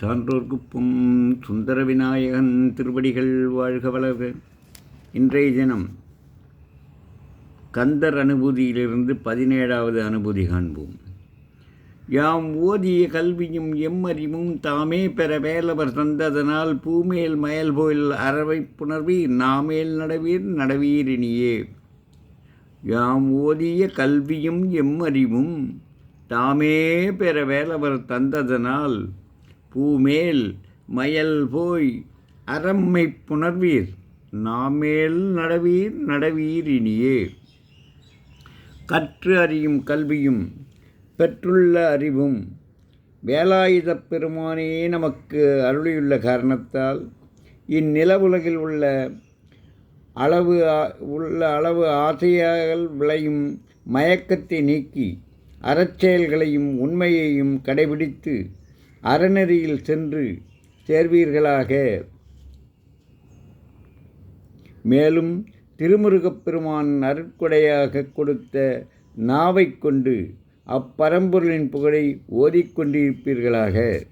சான்றோர்க்குப்பும் சுந்தர விநாயகன் திருவடிகள் வாழ்க வளர்க. இன்றைய தினம் கந்தர் அனுபூதியிலிருந்து பதினேழாவது அனுபூதி காண்போம். யாம் ஓதிய கல்வியும் எம்மறிவும் தாமே பெற வேலவர் தந்ததனால் பூமேல் மயல் போல் அறவை புணர்வீர் நாமேல் நடவீர் நடவீரினியே யாம் ஓதிய கல்வியும் எம்மறிவும் தாமே பெற வேலவர் தந்ததனால் பூமேல் மயல் போய் அறம்மை புணர்வீர். நாமேல் நடவீர் நடவீரினியே கற்று அறியும் கல்வியும் பெற்றுள்ள அறிவும் வேலாயுதப் பெருமானே நமக்கு அருளியுள்ள காரணத்தால் இந்நிலவுலகில் உள்ள அளவு உள்ள அளவு ஆசையால் விளையும் மயக்கத்தை நீக்கி அறச்செயல்களையும் உண்மையையும் கடைபிடித்து அறநெறியில் சென்று சேர்வீர்களாக. மேலும் திருமுருகப்பெருமான் அருட்கொடையாக கொடுத்த நாவைக் கொண்டு அப்பரம்பொருளின் புகழை ஓதிக்கொண்டிருப்பீர்களாக